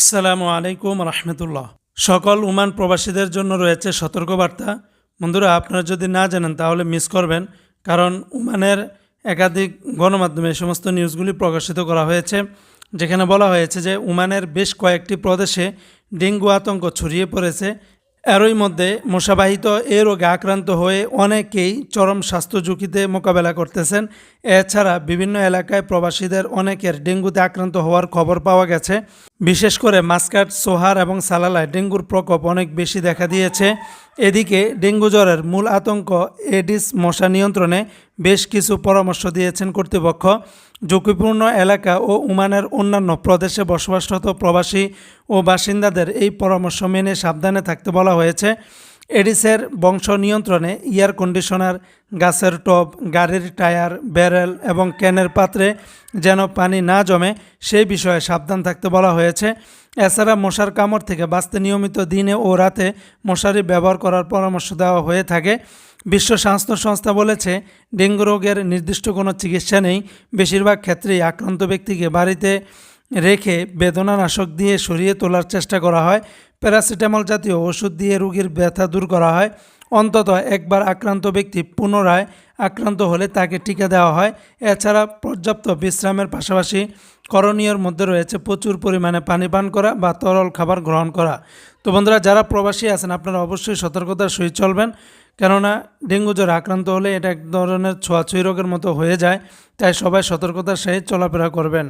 আসসালামু আলাইকুম রহমতুল্লাহ। সকল ওমান প্রবাসীদের জন্য রয়েছে সতর্কবার্তা। বন্ধুরা, আপনারা যদি না জানেন তাহলে মিস করবেন, কারণ ওমানের একাধিক গণমাধ্যমে সমস্ত নিউজগুলি প্রকাশিত করা হয়েছে, যেখানে বলা হয়েছে যে ওমানের বেশ কয়েকটি প্রদেশে ডেঙ্গু আতঙ্ক ছড়িয়ে পড়েছে। এরই মধ্যে মশাবাহিত এ রোগে আক্রান্ত হয়ে অনেকেই চরম স্বাস্থ্য ঝুঁকিতে মোকাবেলা করতেছেন। এছাড়া বিভিন্ন এলাকায় প্রবাসীদের অনেকের ডেঙ্গুতে আক্রান্ত হওয়ার খবর পাওয়া গেছে। বিশেষ করে মাস্কাট, সোহার এবং সালালায় ডেঙ্গুর প্রকোপ অনেক বেশি দেখা দিয়েছে। এদিকে ডেঙ্গু জ্বরের মূল আতঙ্ক এডিস মশা নিয়ন্ত্রণে বেশ কিছু পরামর্শ দিয়েছেন কর্তৃপক্ষ। ঝুঁকিপূর্ণ এলাকা ও উমানের অন্যান্য প্রদেশে বসবাসরত প্রবাসী ও বাসিন্দাদের এই পরামর্শ মেনে সাবধানে থাকতে বলা হয়েছে। এডিসের বংশ নিয়ন্ত্রণে এয়ার কন্ডিশনার, গাছের টব, গাড়ির টায়ার, ব্যারেল এবং ক্যানের পাত্রে যেন পানি না জমে, সেই বিষয়ে সাবধান থাকতে বলা হয়েছে। এছাড়া মশার কামড় থেকে বাঁচতে নিয়মিত দিনে ও রাতে মশারি ব্যবহার করার পরামর্শ দেওয়া হয়ে থাকে। বিশ্ব স্বাস্থ্য সংস্থা বলেছে, ডেঙ্গু রোগের নির্দিষ্ট কোনো চিকিৎসা নেই। বেশিরভাগ ক্ষেত্রেই আক্রান্ত ব্যক্তিকে বাড়িতে রেখে বেদনানাশক দিয়ে সরিয়ে তোলার চেষ্টা করা হয়। প্যারাসিটামল জাতীয় ওষুধ দিয়ে রোগীর ব্যথা দূর করা হয়। অন্তত একবার আক্রান্ত ব্যক্তি পুনরায় আক্রান্ত হলে তাকে টিকা দেওয়া হয়। এছাড়া পর্যাপ্ত বিশ্রামের পাশাপাশি করণীয়র মধ্যে রয়েছে প্রচুর পরিমাণে পানি পান করা বা তরল খাবার গ্রহণ করা। তো বন্ধুরা, যারা প্রবাসী আছেন, আপনারা অবশ্যই সতর্কতার সহিত চলবেন। কেননা ডেঙ্গু জ্বরে আক্রান্ত হলে এটা এক ধরনের ছোঁয়াছুঁই রোগের মতো হয়ে যায়। তাই সবাই সতর্কতার সহিত চলাফেরা করবেন।